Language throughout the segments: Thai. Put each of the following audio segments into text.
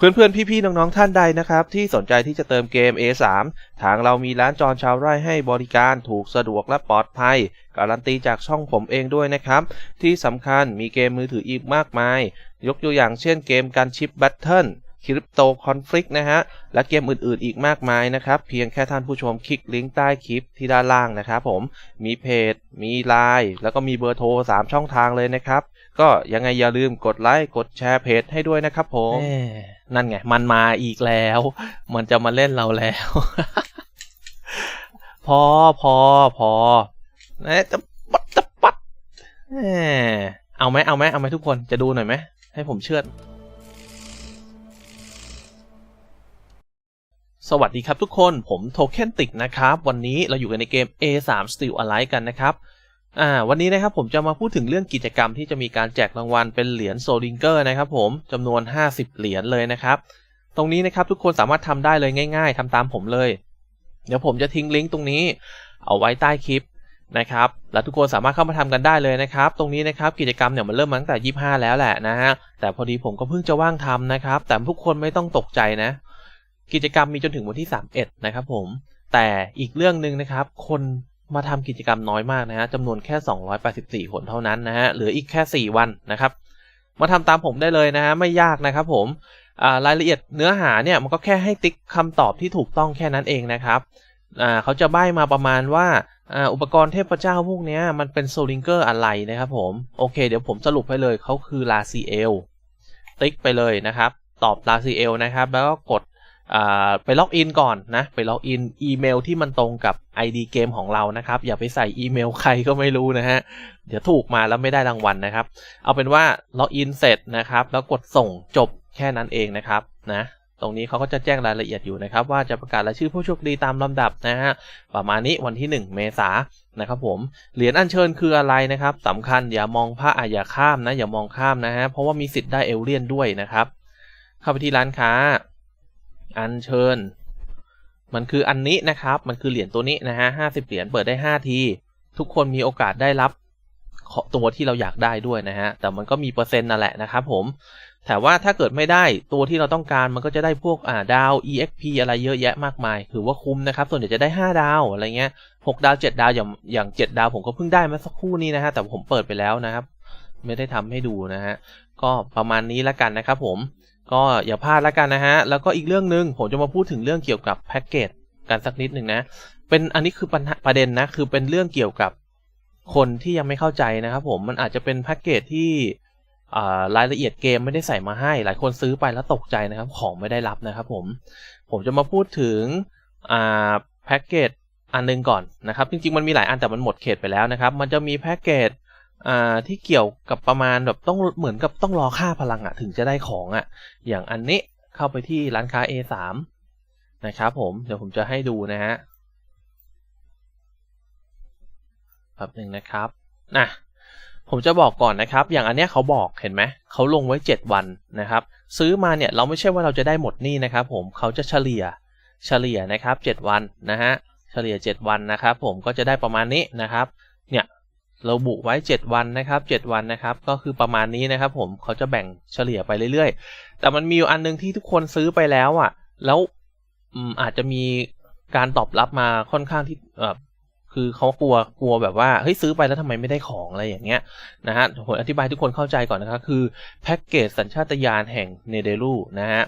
เพื่อนๆ พี่ๆ น้องๆ ท่านใดนะครับ ที่สนใจที่จะเติมเกม A3 ทางเรามีร้านจอนชาวไร่ให้บริการถูกสะดวกและปลอดภัย การันตีจากช่องผมเองด้วยนะครับ ที่สำคัญมีเกมมือถืออีกมากมาย ยกตัวอย่างเช่นเกมการชิปแบทเทิลคริปโตคอนฟ lict นะฮะ และเกมอื่นๆ อีกมากมายนะครับ เพียงแค่ท่านผู้ชมคลิกลิงก์ใต้คลิปที่ด้านล่างนะครับผมมีเพจ มีไลน์แล้วก็มีเบอร์โทร 3 ช่องทางเลยนะครับ ก็ยังไงอย่าลืมกดไลค์กดแชร์เพจให้ด้วยนะครับผม นั่นไง มันมาอีกแล้ว มันจะมาเล่นเราแล้ว พอพอพอนะจะปัดจะปัดแหมเอาไหมเอาไหมเอาไหมทุกคนจะดูหน่อยไหมให้ผมเชื่อดสวัสดีครับทุกคนผมโทเค็นติกนะครับ วันนี้เราอยู่กันในเกม A3 Still Alive กันนะครับ อ่าวันนี้นะครับผมจะมาพูดถึงเรื่องกิจกรรมที่จะมีการแจกรางวัลเป็นเหรียญโซลิงเกอร์นะครับผมจำนวน 50 เหรียญเลยนะครับ ตรงนี้นะครับทุกคนสามารถทำได้เลยง่าย ๆทำตามผมเลย เดี๋ยวผมจะทิ้งลิงก์ตรงนี้ เอาไว้ใต้คลิปนะครับแล้วทุกคนสามารถเข้ามาทำกันได้เลยนะครับ ตรงนี้นะครับกิจกรรมเนี่ยมันเริ่มตั้งแต่ 25 แล้วแหละนะฮะแต่พอดีผมก็เพิ่งจะว่างทำนะครับ แต่ทุกคนไม่ต้องตกใจนะ กิจกรรมมีจนถึงวันที่ 31 นะครับผมแต่อีกเรื่องหนึ่งนะครับ คน มาทำกิจกรรมน้อยมากนะฮะจำนวนแค่ 284 คนเท่านั้นนะฮะเหลืออีกแค่ 4 วันนะครับ มาทำตามผมได้เลยนะฮะไม่ยากนะครับผมรายละเอียดเนื้อหาเนี่ยมันก็แค่ให้ติ๊กคำตอบที่ถูกต้องแค่นั้นเองนะครับเขาจะใบ้มาประมาณว่าอุปกรณ์เทพเจ้าพวกนี้มันเป็นโซลิงเกอร์อะไรนะครับผม โอเค เดี๋ยวผมสรุปให้เลยเขาคือลาซีเอลติ๊กไปเลยนะครับ ตอบลาซีเอลนะครับ แล้วก็กด ไปล็อกอินก่อนนะ ไปล็อกอินอีเมลที่มันตรงกับ ID เกมของเรานะครับ อย่าไปใส่อีเมลใครก็ไม่รู้นะฮะ เดี๋ยวถูกมาแล้วไม่ได้รางวัลนะครับ เอาเป็นว่าล็อกอินเสร็จนะครับ แล้วกดส่งจบแค่นั้นเองนะครับนะตรงนี้เขาก็จะแจ้งรายละเอียดอยู่นะครับ ว่าจะประกาศรายชื่อผู้โชคดีตามลำดับนะฮะประมาณนี้วันที่ 1 เมษายนนะครับผมเหรียญอัญเชิญคืออะไรนะครับสำคัญอย่ามองพระออย่าข้ามนะอย่ามองข้ามนะฮะเพราะว่ามีสิทธิ์ได้เอลเลียนด้วยนะครับ เข้าไปที่ร้านค้า อัญเชิญ มันคืออันนี้นะครับ มันคือเหรียญตัวนี้นะฮะห้าสิบเหรียญเปิดได้ห้าที ทุกคนมีโอกาสได้รับตัวที่เราอยากได้ด้วยนะฮะ แต่มันก็มีเปอร์เซ็นต์นั่นแหละนะครับผม แต่ว่าถ้าเกิดไม่ได้ตัวที่เราต้องการมันก็จะได้พวกอ่าดาว exp อะไรเยอะแยะมากมาย ถือว่าคุ้มนะครับ ส่วนใหญ่จะได้ 5 ดาวอะไรเงี้ย6ดาว 7 ดาวอย่างอย่าง7ดาวผมก็เพิ่งได้มาสักครู่นี้นะฮะ แต่ผมเปิดไปแล้วนะครับ ไม่ได้ทำให้ดูนะฮะ ก็ประมาณนี้แล้วกันนะครับผม ก็อย่าพลาดแล้วกันนะฮะ แล้วก็อีกเรื่องหนึ่งผมจะมาพูดถึงเรื่องเกี่ยวกับแพ็กเกจกันสักนิดหนึ่งนะ เป็นอันนี้คือปัญหาประเด็นนะ คือเป็นเรื่องเกี่ยวกับคนที่ยังไม่เข้าใจนะครับผม มันอาจจะเป็นแพ็กเกจที่รายละเอียดเกมไม่ได้ใส่มาให้ หลายคนซื้อไปแล้วตกใจนะครับ ของไม่ได้รับนะครับผม ผมจะมาพูดถึงแพ็กเกจอันนึงก่อนนะครับ จริงๆ มันมีหลายอันแต่มันหมดเขตไปแล้วนะครับ มันจะมีแพ็กเกจ อ่าที่เกี่ยวกับประมาณแบบต้องเหมือนกับต้องรอค่าพลังอะถึงจะได้ของอะอย่างอันนี้เข้าไปที่ร้านค้า A3 นะครับผมเดี๋ยวผมจะให้ดูนะฮะแป๊บหนึ่งนะครับนะผมจะบอกก่อนนะครับ อย่างอันเนี้ยเขาบอกเห็นไหมเขาลงไว้ 7 วันนะครับ ซื้อมาเนี่ยเราไม่ใช่ว่าเราจะได้หมดนี่นะครับ ผมเขาจะเฉลี่ยเฉลี่ยนะครับ 7 วันนะฮะเฉลี่ย 7 วันนะครับ ผมก็จะได้ประมาณนี้นะครับ เนี่ย ราบุไว้ 7 วันนะครับ 7 วันนะครับ ก็คือประมาณนี้นะครับ ผมเขาจะแบ่งเฉลี่ยไปเรื่อยๆ แต่มันมีอยู่อันนึงที่ทุกคนซื้อไปแล้วอะ แล้วอาจจะมีการตอบรับมาค่อนข้างที่เออคือเขากลัวกลัวแบบว่าเฮ้ยซื้อไปแล้วทำไมไม่ได้ของอะไรอย่างเงี้ยนะฮะผมอธิบายทุกคนเข้าใจก่อนนะครับคือแพ็กเกจสัญชาตญาณแห่งเนเดลูนะฮะ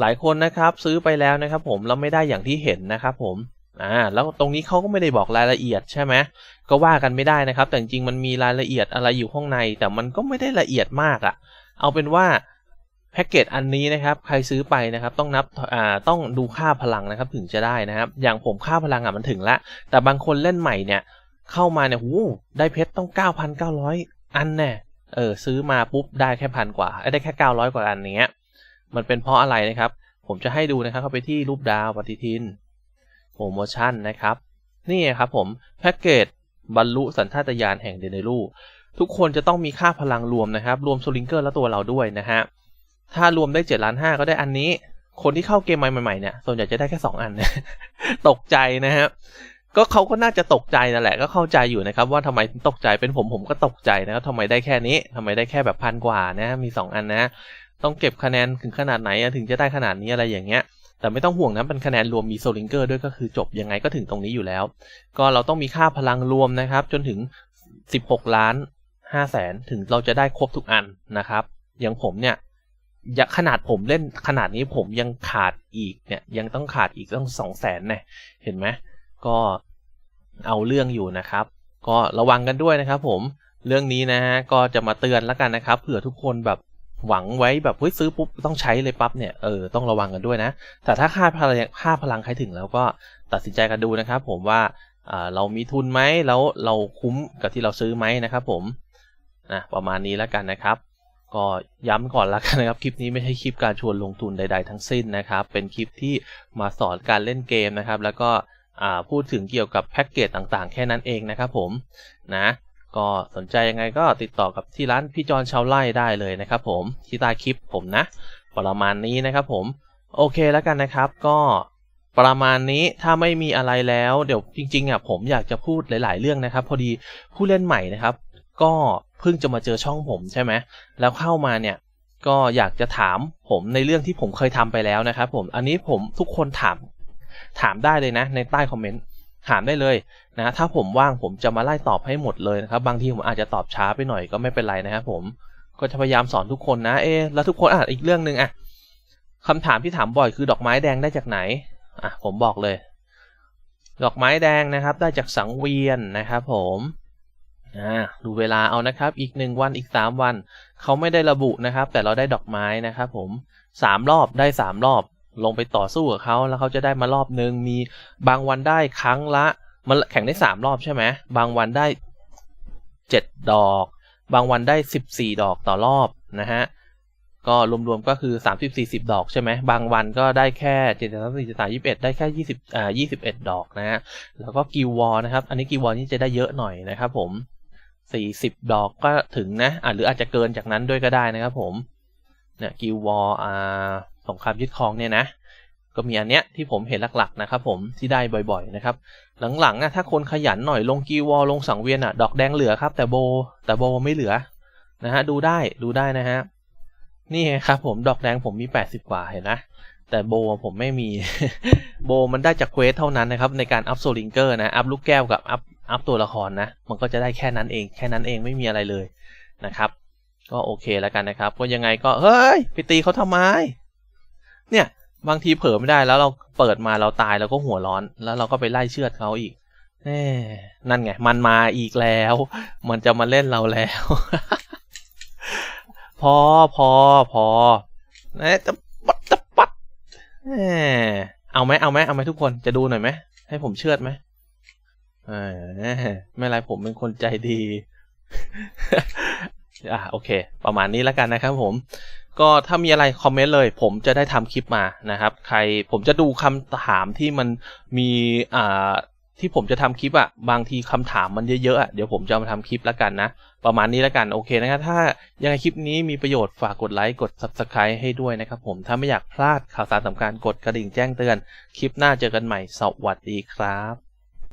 หลายคนนะครับซื้อไปแล้วนะครับ ผมแล้วไม่ได้อย่างที่เห็นนะครับผม อ่าแล้วตรงนี้เขาก็ไม่ได้บอกรายละเอียดใช่ไหมก็ว่ากันไม่ได้นะครับ แต่จริงๆมันมีรายละเอียดอะไรอยู่ข้างใน แต่มันก็ไม่ได้ละเอียดมากอะ่ะ เอาเป็นว่าแพ็กเกจอันนี้นะครับใครซื้อไปนะครับต้องนับอ่าต้องดูค่าพลังนะครับถึงจะได้นะครับ อย่างผมค่าพลังอะมันถึงล้วแต่บางคนเล่นใหม่เนี่ยเข้ามาเนี่ยหูได้เพชรต้อง 9,900 อันแน่เออซื้อมาปุ๊บได้แค่พันกว่าได้แค่ 900 กว่าอันเนี้ยมันเป็นเพราะอะไรนะครับ ผมจะให้ดูนะครับเข้าไปที่รูปดาวปฏิทิน โปรโมชั่นนะครับ นี่ครับผมแพ็กเกจบรรลุสัญชาตญาณแห่งเดนเนลูทุกคนจะต้องมีค่าพลังรวมนะครับ รวมโซลิงเกอร์และตัวเราด้วยนะฮะ ถ้ารวมได้7ล้านห้าก็ได้อันนี้ คนที่เข้าเกมใหม่ๆเนี่ย ส่วนใหญ่จะได้แค่ 2 อันนะตกใจนะฮะ ก็เขาก็น่าจะตกใจนั่นแหละ ก็เข้าใจอยู่นะครับ ว่าทำไมตกใจ เป็นผมผมก็ตกใจนะครับทำไมได้แค่นี้ทำไมได้แค่แบบพันกว่านะ มี 2 อันนะ ต้องเก็บคะแนนถึงขนาดไหนถึงจะได้ขนาดนี้อะไรอย่างเงี้ย แต่ไม่ต้องห่วงนะเป็นคะแนนรวมมีโซลิงเกอร์ด้วยก็คือจบยังไงก็ถึงตรงนี้อยู่แล้ว ก็เราต้องมีค่าพลังรวมนะครับ จนถึง 16 ล้าน5แสนถึงเราจะได้ครบทุกอันนะครับ อย่างผมเนี่ยยขนาดผมเล่นขนาดนี้ผมยังขาดอีกเนี่ยยังต้องขาดอีกต้องสองแสนเนี่ยเห็นไหมก็เอาเรื่องอยู่นะครับ ก็ระวังกันด้วยนะครับผมเรื่องนี้นะฮะก็จะมาเตือนแล้วกันนะครับเผื่อทุกคนแบบ หวังไว้แบบเฮ้ยซื้อปุ๊บต้องใช้เลยปั๊บเนี่ยเออต้องระวังกันด้วยนะ แต่ถ้าค่าพลังค่าพลังใครถึงแล้วก็ตัดสินใจกันดูนะครับ ผมว่าอ่าเรามีทุนไหมแล้วเราคุ้มกับที่เราซื้อไหมนะครับ ผมนะประมาณนี้แล้วกันนะครับ ก็ย้ำก่อนละกันนะครับ คลิปนี้ไม่ใช่คลิปการชวนลงทุนใด ๆ ทั้งสิ้นนะครับ เป็นคลิปที่มาสอนการเล่นเกมนะครับ แล้วก็อ่าพูดถึงเกี่ยวกับแพ็กเกจต่างๆ แค่นั้นเองนะครับ ผมนะ ก็สนใจยังไงก็ติดต่อกับที่ร้านพี่จอนชาวไร่ได้เลยนะครับผมที่ใต้คลิปผมนะ ประมาณนี้นะครับผมโอเคแล้วกันนะครับก็ประมาณนี้ถ้าไม่มีอะไรแล้วเดี๋ยวจริงๆอะผมอยากจะพูดหลาย ๆ เรื่องนะครับ พอดีผู้เล่นใหม่นะครับ ก็เพิ่งจะมาเจอช่องผมใช่ไหมแล้วเข้ามาเนี่ยก็อยากจะถามผมในเรื่องที่ผมเคยทำไปแล้วนะครับผมอันนี้ผมทุกคนถามถามได้เลยนะในใต้คอมเมนต์ ถามได้เลยนะถ้าผมว่างผมจะมาไล่ตอบให้หมดเลยนะครับ บางทีผมอาจจะตอบช้าไปหน่อยก็ไม่เป็นไรนะครับผมก็จะพยายามสอนทุกคนนะเอ๊แล้วทุกคนอะอีกเรื่องหนึ่งอะคำถามที่ถามบ่อยคือดอกไม้แดงได้จากไหนอะผมบอกเลย ดอกไม้แดงนะครับ ได้จากสังเวียนนะครับ ผมอ่าดูเวลาเอานะครับ อีกหนึ่งวันอีกสามวันเขาไม่ได้ระบุนะครับ แต่เราได้ดอกไม้นะครับ ผมสามรอบได้สามรอบ ลงไปต่อสู้กับเขาแล้วเขาจะได้มารอบนึงมีบางวันได้ครั้งละ มันแข่งได้สามรอบใช่ไหมบางวันได้เจ็ดดอก บางวันได้สิบสี่ดอกต่อรอบนะฮะก็รวมๆก็คือสามสิบสี่สิบดอกใช่ไหมบางวันก็ได้แค่เจ็ดสามสี่สามยี่สิบเอ็ดได้แค่ยี่สิบอ่ายี่สิบเอ็ดดอกนะฮะแล้วก็กิววอลนะครับ อันนี้กิววอลนี่จะได้เยอะหน่อยนะครับผมสี่สิบดอกก็ถึงนะอ่าหรืออาจจะเกินจากนั้นด้วยก็ได้นะครับผมเนี่ยกิววอลอ่า สงครามยึดครองเนี่ยนะก็มีอันเนี้ยที่ผมเห็นหลักๆนะครับผมที่ได้บ่อยๆนะครับ หลังๆอะถ้าคนขยันหน่อยลงกีวอลลงสังเวียนอะ ดอกแดงเหลือครับ แต่โบแต่โบไม่เหลือนะฮะดูได้ดูได้นะฮะนี่ครับผมดอกแดงผมมี80กว่าเห็นนะแต่โบผมไม่มีโบมันได้จากเควสเท่านั้นนะครับในการอัพโซลิงเกอร์นะอัพลูกแก้วกับอัพอัพตัวละครนะ มันก็จะได้แค่นั้นเอง แค่นั้นเองไม่มีอะไรเลยนะครับ ก็โอเคแล้วกันนะครับ ก็ยังไงก็เฮ้ยไปตีเขาทำไม เนี่ย บางทีเผลอไม่ได้แล้วเราเปิดมาเราตายเราก็หัวร้อน แล้วเราก็ไปไล่เชือดเขาอีกแน่นั่นไง มันมาอีกแล้ว มันจะมาเล่นเราแล้ว พอพอพอนะจะปัดจะปัดแหมเอาไหมเอาไหมเอาไหมทุกคนจะดูหน่อยไหมให้ผมเชือดไหมเออไม่ไรผมเป็นคนใจดี อะโอเค ประมาณนี้แล้วกันนะครับผม ก็ถ้ามีอะไรคอมเมนต์เลย ผมจะได้ทำคลิปมานะครับ ใครผมจะดูคำถามที่มันมีอ่าที่ผมจะทำคลิปอะบางทีคำถามมันเยอะๆอะเดี๋ยวผมจะมาทำคลิปแล้วกันนะ ประมาณนี้แล้วกันโอเคนะครับถ้ายังไงคลิปนี้มีประโยชน์ฝากกดไลค์กด subscribe ให้ด้วยนะครับผมถ้าไม่อยากพลาดข่าวสารสำคัญกดกระดิ่งแจ้งเตือน คลิปหน้าเจอกันใหม่สวัสดีครับ